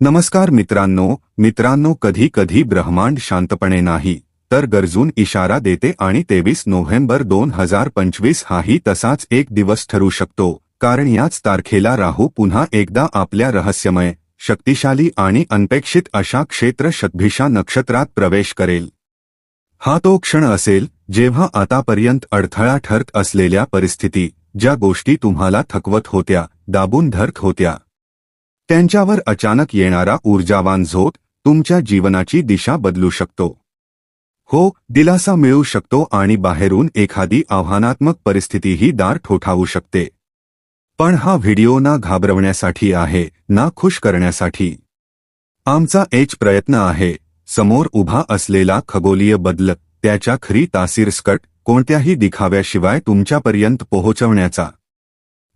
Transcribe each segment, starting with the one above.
नमस्कार मित्रांनो मित्रांनो कधी कधी ब्रह्मांड शांतपणे नाही तर गरजून इशारा देते आणि तेवीस नोव्हेंबर दोन हजार पंचवीस हाही तसाच एक दिवस ठरू शकतो कारण याच तारखेला राहू पुन्हा एकदा आपल्या रहस्यमय शक्तिशाली आणि अनपेक्षित अशा क्षेत्र शतभिषा नक्षत्रात प्रवेश करेल. हा तो क्षण असेल जेव्हा आतापर्यंत अडथळा ठरत असलेल्या परिस्थिती ज्या गोष्टी तुम्हाला थकवत होत्या दाबून धरत होत्या. त्यांच्यावर अचानक येणारा ऊर्जावान झोत तुमच्या जीवनाची दिशा बदलू शकतो. हो दिलासा मिळू शकतो आणि बाहेरून एखादी आव्हानात्मक परिस्थितीही दार ठोठावू शकते. पण हा व्हिडिओ ना घाबरवण्यासाठी आहे ना खुश करण्यासाठी. आमचा एच प्रयत्न आहे समोर उभा असलेला खगोलीय बदल त्याच्या खरी तासीरस्कट कोणत्याही दिखाव्याशिवाय तुमच्यापर्यंत पोहोचवण्याचा.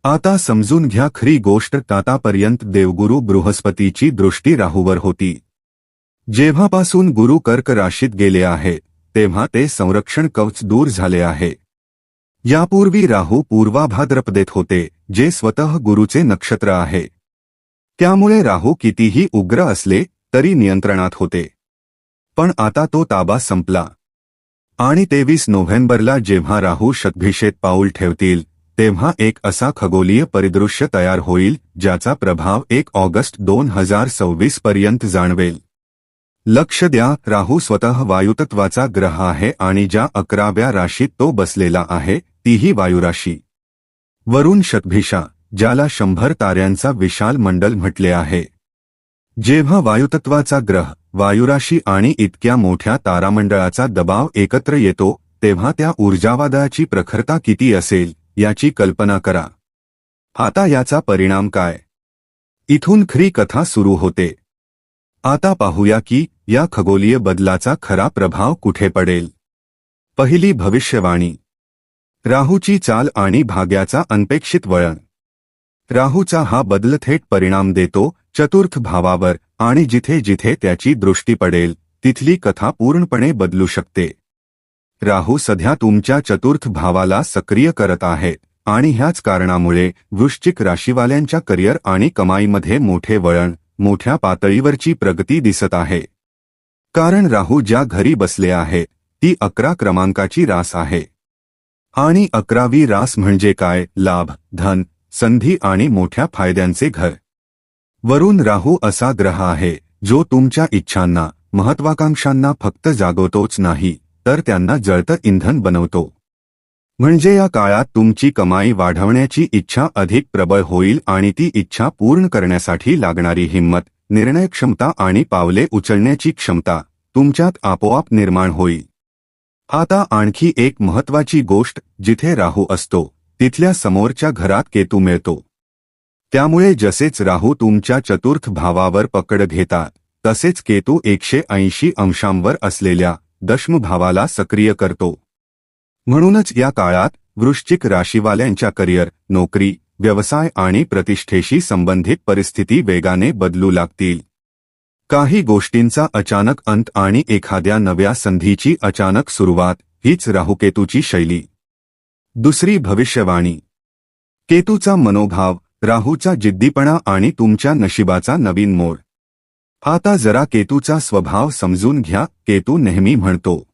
आता समजून घ्या खरी गोष्ट तातापर्यंत देवगुरु बृहस्पतीची दृष्टी राहूवर होती. जेव्हापासून गुरु कर्क राशीत गेले आहे तेव्हा ते संरक्षण कवच दूर झाले आहे. यापूर्वी राहू पूर्वाभाद्रपदेत होते जे स्वतः गुरुचे नक्षत्र आहे. त्यामुळे राहू कितीही उग्र असले तरी नियंत्रणात होते. पण आता तो ताबा संपला. आणि तेवीस नोव्हेंबरला जेव्हा राहू शतभिषेत पाऊल ठेवतील तेव्हा एक असा खगोलीय परिदृश्य तयार होईल ज्याचा प्रभाव एक ऑगस्ट दोन हजार सव्वीस पर्यंत जाणवेल. लक्ष द्या राहू स्वतः वायुतत्वाचा ग्रह आहे आणि ज्या अकराव्या राशीत तो बसलेला आहे तीही वायुराशी. वरुण शतभिषा ज्याला शंभर ताऱ्यांचा विशाल मंडल म्हटले आहे. जेव्हा वायुतत्वाचा ग्रह वायुराशी आणि इतक्या मोठ्या तारामंडळाचा दबाव एकत्र येतो तेव्हा त्या ऊर्जावादाची प्रखरता किती असेल? याची कल्पना करा. आता याचा परिणाम काय? इथून खरी कथा सुरू होते. आता पाहूया की या खगोलीय बदलाचा खरा प्रभाव कुठे पडेल. पहिली भविष्यवाणी. राहूची चाल आणि भाग्याचा अनपेक्षित वळण. राहूचा हा बदल थेट परिणाम देतो चतुर्थ भावावर आणि जिथे जिथे त्याची दृष्टी पडेल तिथली कथा पूर्णपणे बदलू शकते. राहू सध्या तुमच्या चतुर्थ भावाला सक्रिय करत आहे. आणि ह्याच कारणामुळे वृश्चिक राशीवाल्यांच्या करिअर आणि कमाईमध्ये मोठे वळण मोठ्या पातळीवरची प्रगती दिसत आहे. कारण राहू ज्या घरी बसले आहे ती अकरा क्रमांकाची रास आहे. आणि अकरावी रास म्हणजे काय? लाभ धन संधी आणि मोठ्या फायद्यांचे घर. वरून राहू असा ग्रह आहे जो तुमच्या इच्छांना महत्वाकांक्षांना फक्त जागवतोच नाही. तर त्यांना जळतं इंधन बनवतो. म्हणजे या काळात तुमची कमाई वाढवण्याची इच्छा अधिक प्रबळ होईल आणि ती इच्छा पूर्ण करण्यासाठी लागणारी हिंमत निर्णय क्षमता आणि पावले उचलण्याची क्षमता तुमच्यात आपोआप निर्माण होईल. आता आणखी एक महत्वाची गोष्ट जिथे राहू असतो तिथल्या समोरच्या घरात केतू मिळतो. त्यामुळे जसेच राहू तुमच्या चतुर्थ भावावर पकड घेतात तसेच केतू एकशे ऐंशी अंशांवर असलेल्या दशमभावाला सक्रिय करतो. म्हणूनच या काळात वृश्चिक राशीवाल्यांच्या करिअर नोकरी व्यवसाय आणि प्रतिष्ठेशी संबंधित परिस्थिती वेगाने बदलू लागतील. काही गोष्टींचा अचानक अंत आणि एखाद्या नव्या संधीची अचानक सुरुवात हीच राहुकेतूची शैली. दुसरी भविष्यवाणी. केतूचा मनोभाव राहूचा जिद्दीपणा आणि तुमच्या नशिबाचा नवीन मोड आता जरा केतूचा स्वभाव समजून घ्या केतू नेहमी म्हणतो.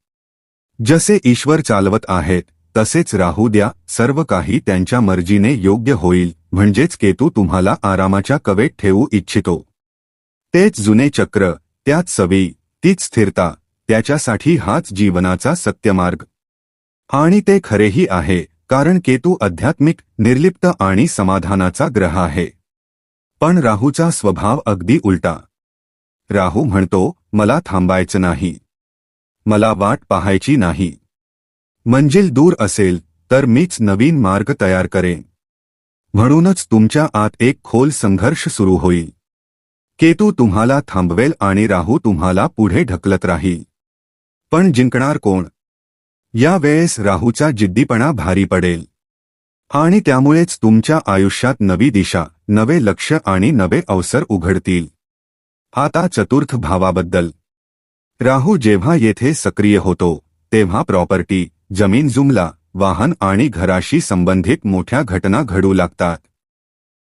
जसे ईश्वर चालवत आहेत तसेच राहू द्या सर्व काही त्यांच्या मर्जीने योग्य होईल म्हणजेच केतू तुम्हाला आरामाच्या कवेत ठेवू इच्छितो. तेच जुने चक्र त्याच सवी तीच स्थिरता त्याच्यासाठी हाच जीवनाचा सत्यमार्ग. आणि ते खरेही आहे कारण केतू आध्यात्मिक निर्लिप्त आणि समाधानाचा ग्रह आहे. पण राहूचा स्वभाव अगदी उलटा. राहू म्हणतो मला थांबायचं नाही. मला वाट पाहायची नाही. मंजिल दूर असेल तर मीच नवीन मार्ग तयार करेन. म्हणूनच तुमच्या आत एक खोल संघर्ष सुरू होईल. केतू तुम्हाला थांबवेल आणि राहू तुम्हाला पुढे ढकलत राहील. पण जिंकणार कोण? या वेळेस राहूचा जिद्दीपणा भारी पडेल. आणि त्यामुळेच तुमच्या आयुष्यात नवी दिशा नवे लक्ष आणि नवे अवसर उघडतील. आता चतुर्थ भावाबद्दल. राहू जेव्हा येथे सक्रिय होतो तेव्हा प्रॉपर्टी जमीन जुमला वाहन आणि घराशी संबंधित मोठ्या घटना घडू लागतात.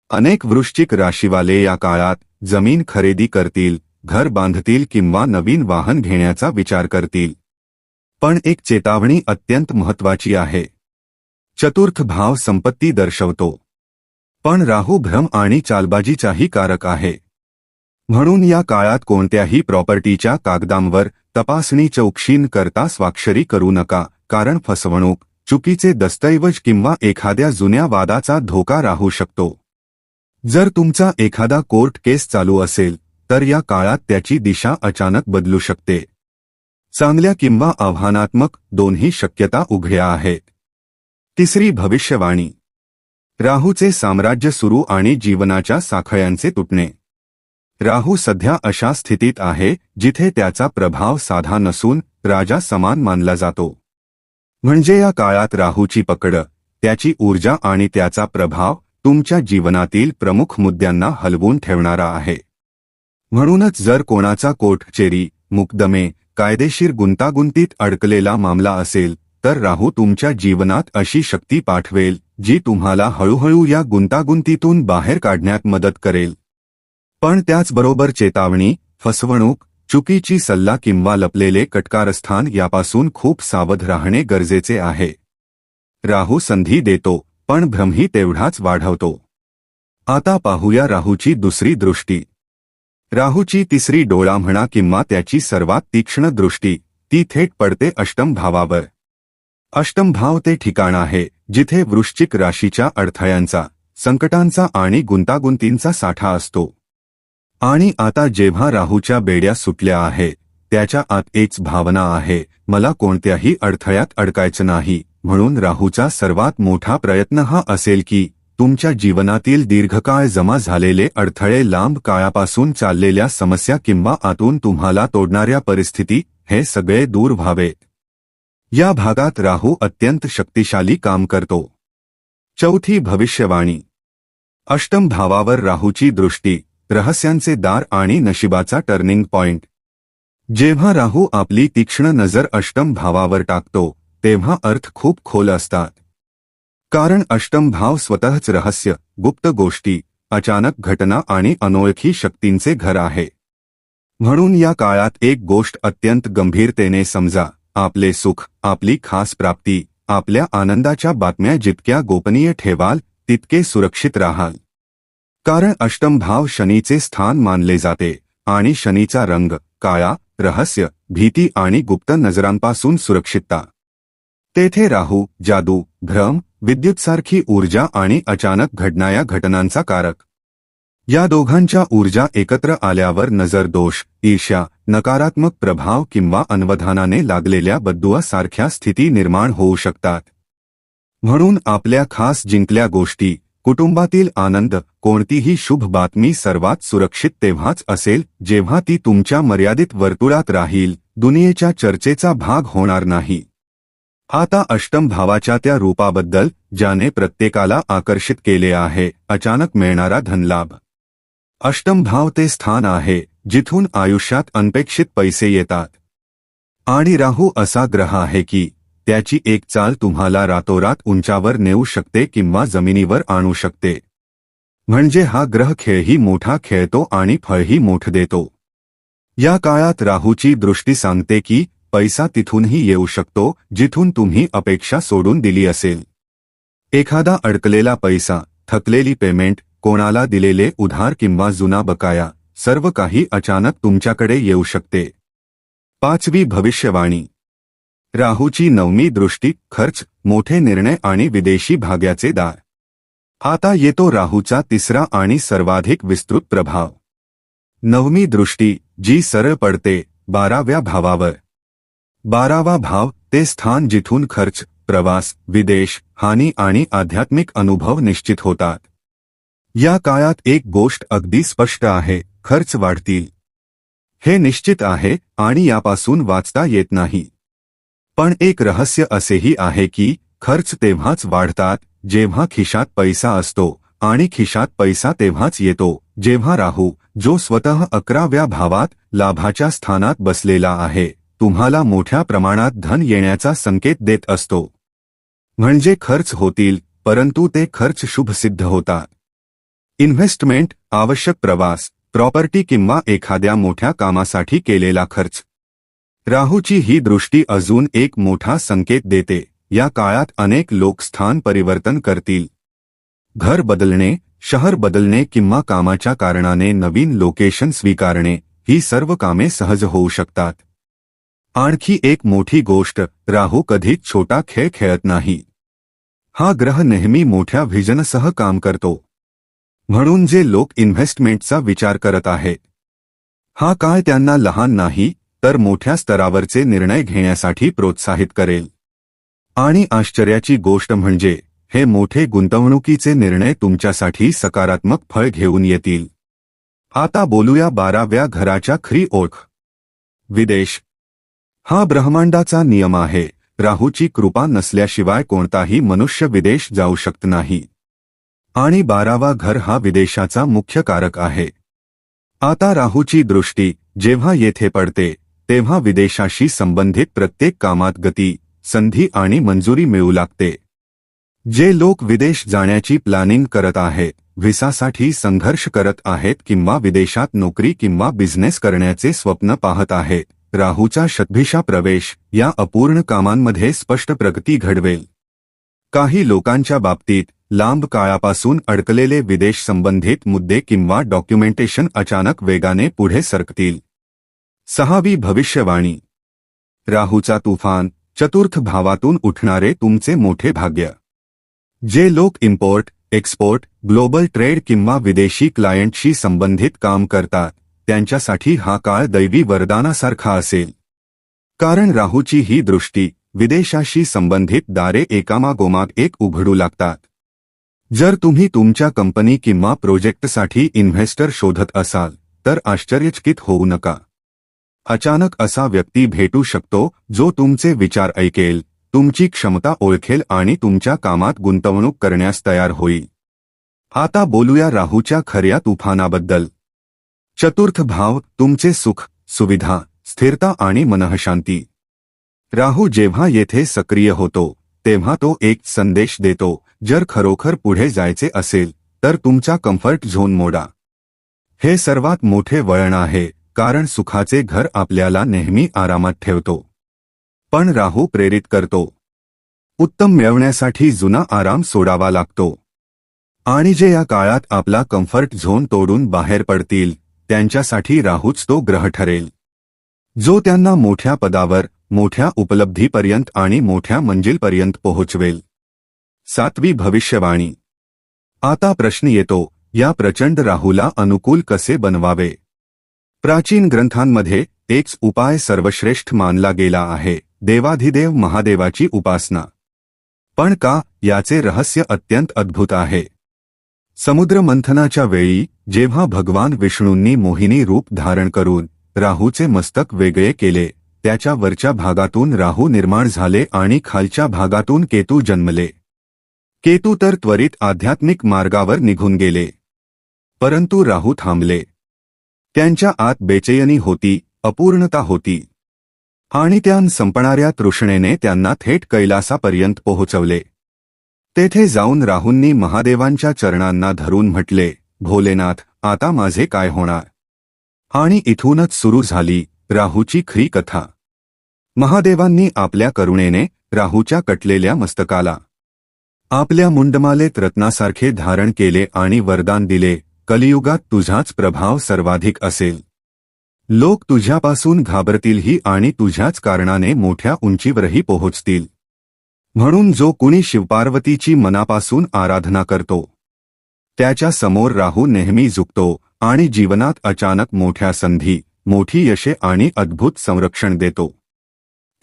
अनेक वृश्चिक राशीवाले या काळात जमीन खरेदी करतील घर बांधतील किंवा नवीन वाहन घेण्याचा विचार करतील. पण एक चेतावणी अत्यंत महत्वाची आहे. चतुर्थ भाव संपत्ती दर्शवतो. पण राहू भ्रम आणि चालबाजीचाही कारक आहे. म्हणून या काळात कोणत्याही प्रॉपर्टीच्या कागदांवर तपासणी चौकशीन करता स्वाक्षरी करू नका कारण फसवणूक चुकीचे दस्तऐवज किंवा एखाद्या जुन्या वादाचा धोका राहू शकतो. जर तुमचा एखादा कोर्ट केस चालू असेल तर या काळात त्याची दिशा अचानक बदलू शकते. चांगल्या किंवा आव्हानात्मक दोन्ही शक्यता उघड्या आहेत. तिसरी भविष्यवाणी. राहूचे साम्राज्य सुरू आणि जीवनाच्या साखळ्यांचे तुटणे. राहू सध्या अशा स्थितीत आहे जिथे त्याचा प्रभाव साधा नसून राजा समान मानला जातो. म्हणजे या काळात राहूची पकड त्याची ऊर्जा आणि त्याचा प्रभाव तुमच्या जीवनातील प्रमुख मुद्द्यांना हलवून ठेवणारा आहे. म्हणूनच जर कोणाचा कोटचेरी मुकदमे कायदेशीर गुंतागुंतीत अडकलेला मामला असेल तर राहू तुमच्या जीवनात अशी शक्ती पाठवेल जी तुम्हाला हळूहळू या गुंतागुंतीतून बाहेर काढण्यात मदत करेल. पण त्याचबरोबर चेतावणी फसवणूक चुकीची सल्ला किंवा लपलेले कटकारस्थान यापासून खूप सावध राहणे गरजेचे आहे. राहू संधी देतो पण भ्रमही तेवढाच वाढवतो. आता पाहूया राहूची दुसरी दृष्टी. राहूची तिसरी डोळा म्हणा किंवा त्याची सर्वात तीक्ष्ण दृष्टी ती थेट पडते अष्टम भावावर अष्टम भाव ते ठिकाण आहे जिथे वृश्चिक राशीच्या अडथळ्यांचा संकटांचा आणि गुंतागुंतींचा साठा असतो. आणि आता जेव्हा राहूच्या बेड्या सुटल्या आहेत त्याच्या आत एक भावना आहे मला कोणत्याही अडथळ्यात अडकायचं नाही म्हणून राहूचा सर्वात मोठा प्रयत्न हा असेल की तुमच्या जीवनातील दीर्घकाळ जमा झालेले अडथळे लांब काळापासून चाललेल्या समस्या किंवा आतून तुम्हाला तोडणाऱ्या परिस्थिती हे सगळे दूर व्हावेत या भागात राहू अत्यंत शक्तिशाली काम करतो. चौथी भविष्यवाणी. अष्टम भावावर राहूची दृष्टी. रहस्यांचे दार आणि नशिबाचा टर्निंग पॉइंट जेव्हा राहू आपली तीक्ष्ण नजर अष्टम भावावर टाकतो तेव्हा अर्थ खूप खोल असतात. कारण अष्टम भाव स्वतःच रहस्य गुप्त गोष्टी अचानक घटना आणि अनोळखी शक्तींचे घर आहे. म्हणून या काळात एक गोष्ट अत्यंत गंभीरतेने समजा आपले सुख आपली खास प्राप्ती आपल्या आनंदाच्या बातम्या जितक्या गोपनीय ठेवाल तितके सुरक्षित राहाल. कारण अष्टम भाव शनीचे स्थान मानले जाते आणि शनीचा रंग काळा रहस्य भीती आणि गुप्त नजरांपासून सुरक्षितता. तेथे राहू जादू भ्रम विद्युतसारखी ऊर्जा आणि अचानक घडणाऱ्या घटनांचा कारक. या दोघांच्या ऊर्जा एकत्र आल्यावर नजर दोष ईर्ष्या नकारात्मक प्रभाव किंवा अनवधानाने लागलेल्या बद्दुआसारख्या स्थिती निर्माण होऊ शकतात. म्हणून आपल्या खास जिंकल्या गोष्टी कुटुंबातील आनंद कोणतीही शुभ बातमी सर्वात सुरक्षित तेव्हाच असेल जेव्हा ती तुमच्या मर्यादित वर्तुळात राहील दुनियेच्या चर्चेचा भाग होणार नाही. आता अष्टम भावाच्या त्या रूपाबद्दल ज्याने प्रत्येकाला आकर्षित केले आहे अचानक मिळणारा धनलाभ. अष्टम भाव ते स्थान आहे जिथून आयुष्यात अनपेक्षित पैसे येतात. आणि राहू असा ग्रह आहे की त्याची एक चाल तुम्हाला रातोरात उंचावर नेऊ शकते किंवा जमिनीवर आणू शकते. म्हणजे हा ग्रह खेळही मोठा खेळतो आणि फळही मोठ देतो. या काळात राहूची दृष्टी सांगते की पैसा तिथूनही येऊ शकतो जिथून तुम्ही अपेक्षा सोडून दिली असेल. एखादा अडकलेला पैसा थकलेली पेमेंट कोणाला दिलेले उधार किंवा जुना बकाया सर्व काही अचानक तुमच्याकडे येऊ शकते. पाचवी भविष्यवाणी. राहूची नवमी दृष्टी खर्च मोठे निर्णय आणि विदेशी भाग्याचे दार. आता येतो राहूचा तिसरा आणि सर्वाधिक विस्तृत प्रभाव. नवमी दृष्टी जी सरळ पडते बाराव्या भावावर. बारावा भाव ते स्थान जिथून खर्च प्रवास विदेश हानी आणि आध्यात्मिक अनुभव निश्चित होतात. या काळात एक गोष्ट अगदी स्पष्ट आहे खर्च वाढतील. हे निश्चित आहे आणि यापासून वाचता येत नाही. पण एक रहस्य असेही आहे की खर्च तेव्हाच वाढतात जेव्हा खिशात पैसा असतो आणि खिशात पैसा तेव्हाच येतो जेव्हा राहू जो स्वतः अकराव्या भावात लाभाच्या स्थानात बसलेला आहे तुम्हाला मोठ्या प्रमाणात धन येण्याचा संकेत देत असतो. म्हणजे खर्च होतील परंतु ते खर्च शुभसिद्ध होतात. इन्व्हेस्टमेंट आवश्यक प्रवास प्रॉपर्टी किंवा एखाद्या मोठ्या कामासाठी केलेला खर्च राहूची ही दृष्टी अजून एक मोठा संकेत देते. या काळात अनेक लोक स्थान परिवर्तन करतील. घर बदलणे, शहर बदलणे किंवा कामाच्या कारणाने नवीन लोकेशन स्वीकारणे, ही सर्व कामे सहज होऊ शकतात. आणखी एक मोठी गोष्ट, राहू कधीच छोटा खेळ खेळत नाही. हा ग्रह नेहमी मोठ्या व्हिजनसह काम करतो. म्हणून जे लोक इन्व्हेस्टमेंटचा विचार करत आहेत. हा काळ त्यांना लहान नाही तर मोठ्या स्तरावरचे निर्णय घेण्यासाठी प्रोत्साहित करेल. आणि आश्चर्याची गोष्ट म्हणजे हे मोठे गुंतवणुकीचे निर्णय तुमच्यासाठी सकारात्मक फळ घेऊन येतील. आता बोलूया बाराव्या घराच्या खरी ओळख. विदेश. हा ब्रह्मांडाचा नियम आहे राहूची कृपा नसल्याशिवाय कोणताही मनुष्य विदेश जाऊ शकत नाही. आणि बारावा घर हा विदेशाचा मुख्य कारक आहे. आता राहूची दृष्टी जेव्हा येथे पडते तेव्हा विदेशाशी संबंधित प्रत्येक कामात गती संधी आणि मंजुरी मिळू लागते. जे लोक विदेश जाण्याची प्लॅनिंग करत आहेत व्हिसासाठी संघर्ष करत आहेत किंवा विदेशात नोकरी किंवा बिझनेस करण्याचे स्वप्न पाहत आहेत राहूचा शतभिषा प्रवेश या अपूर्ण कामांमध्ये स्पष्ट प्रगती घडवेल. काही लोकांच्या बाबतीत लांब काळापासून अडकलेले विदेश संबंधित मुद्दे किंवा डॉक्युमेंटेशन अचानक वेगाने पुढे सरकतील. सहावी भविष्यवाणी. राहूचा तुफान चतुर्थ भावातून उठणारे तुमचे मोठे भाग्य. जे लोक इम्पोर्ट एक्सपोर्ट ग्लोबल ट्रेड किंवा विदेशी क्लायंटशी संबंधित काम करतात त्यांच्यासाठी हा काळ दैवी वरदानासारखा असेल. कारण राहूची ही दृष्टी विदेशाशी संबंधित दारे एकामागोमाग एक उघडू लागतात. जर तुम्ही तुमच्या कंपनी किंवा प्रोजेक्टसाठी इन्व्हेस्टर शोधत असाल तर आश्चर्यचकित होऊ नका. अचानक असा व्यक्ती भेटू शकतो जो तुमचे विचार ऐकेल तुमची क्षमता ओळखेल आणि तुमच्या कामात गुंतवणूक करण्यास तयार होईल. आता बोलूया राहूच्या खऱ्या तुफानाबद्दल. चतुर्थ भाव तुमचे सुख सुविधा स्थिरता आणि मनःशांती. राहू जेव्हा येथे सक्रिय होतो तेव्हा तो एक संदेश देतो जर खरोखर पुढे जायचे असेल तर तुमचा कम्फर्ट झोन मोडा. हे सर्वात मोठे वळण आहे. कारण सुखाचे घर आपल्याला नेहमी आरामात ठेवतो. पण राहू प्रेरित करतो. उत्तम मिळवण्यासाठी जुना आराम सोडावा लागतो. आणि जे या काळात आपला कम्फर्ट झोन तोडून बाहेर पडतील त्यांच्यासाठी राहूच तो ग्रह ठरेल. जो त्यांना मोठ्या पदावर मोठ्या उपलब्धीपर्यंत आणि मोठ्या मंजिलपर्यंत पोहोचवेल. सातवी भविष्यवाणी. आता प्रश्न येतो या प्रचंड राहूला अनुकूल कसे बनवावे? प्राचीन ग्रंथांमध्ये एकच उपाय सर्वश्रेष्ठ मानला गेला आहे देवाधिदेव महादेवाची उपासना. पण का याचे रहस्य अत्यंत अद्भुत आहे. समुद्र मंथनाच्या वेळी जेव्हा भगवान विष्णूंनी मोहिनी रूप धारण करून राहूचे मस्तक वेगळे केले त्याच्या वरच्या भागातून राहू निर्माण झाले आणि खालच्या भागातून केतू जन्मले. केतू तर त्वरित आध्यात्मिक मार्गावर निघून गेले. परंतु राहू थांबले. त्यांच्या आत बेचैनी होती अपूर्णता होती. आणि त्यान संपणाऱ्या तृष्णेने त्यांना थेट कैलासापर्यंत पोहोचवले. तेथे जाऊन राहूंनी महादेवांच्या चरणांना धरून म्हटले भोलेनाथ आता माझे काय होणार आणि इथूनच सुरू झाली राहूची खरी कथा. महादेवांनी आपल्या करुणेने राहूच्या कटलेल्या मस्तकाला आपल्या मुंडमालेत रत्नासारखे धारण केले आणि वरदान दिले कलियुगात तुझाच प्रभाव सर्वाधिक असेल. लोक तुझ्यापासून घाबरतीलही आणि तुझ्याच कारणाने मोठ्या उंचीवरही पोहोचतील. म्हणून जो कुणी शिवपार्वतीची मनापासून आराधना करतो त्याच्यासमोर राहू नेहमी झुकतो आणि जीवनात अचानक मोठ्या संधी मोठी यशे आणि अद्भुत संरक्षण देतो.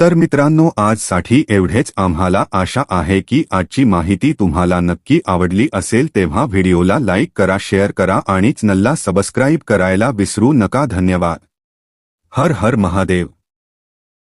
तर मित्रांनो आजसाठी एवढेच. आम्हाला आशा आहे की आजची माहिती तुम्हाला नक्की आवडली असेल तेव्हा व्हिडिओला लाईक करा शेअर करा आणि चॅनलला सबस्क्राईब करायला विसरू नका. धन्यवाद. हर हर महादेव.